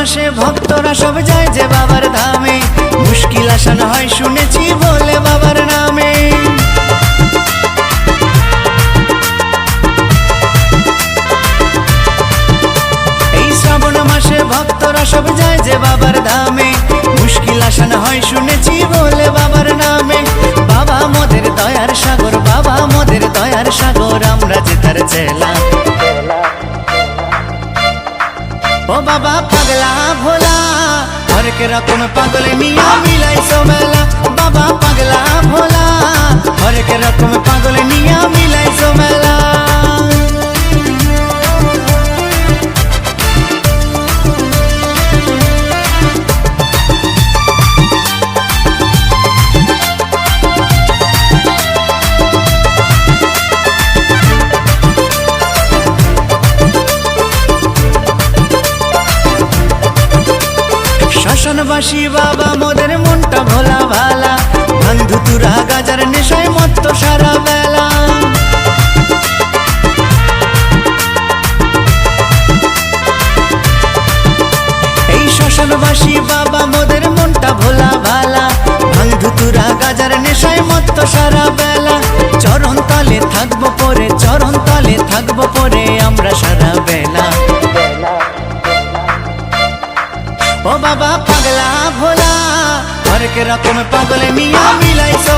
মাসে ভক্তরা সব যায় যে বাবার ধামে। মুশকিল আসান হয় শুনেছি বলে বাবার নামে। এই শ্রাবণ মাসে ভক্তরা সব যায় যে বাবার ধামে। মুশকিল আসান হয় শুনেছি বলে বাবার নামে। বাবা মোদের দয়ার সাগর, বাবা মোদের দয়ার সাগর, আমরা যে তার ও বাবা পাগলা ভোলা হরেক রকম পাগল নিয়া মিলাইছো মেলা শ্মশানবাসী বাবা, মোদের মনটা ভোলা ভালা। বন্ধু, তুরা গাজার নেশায় মত্ত সারা বেলা। এই শ্মশানবাসী, বাবা, মোদের মনটা ভোলা ভালা। বন্ধু, তুরা গাজার নেশায় মত্ত সারা বেলা। ও বাবা পাগলা ভোলা হরেক রকম পাগলে মিয়া মিলাইছো।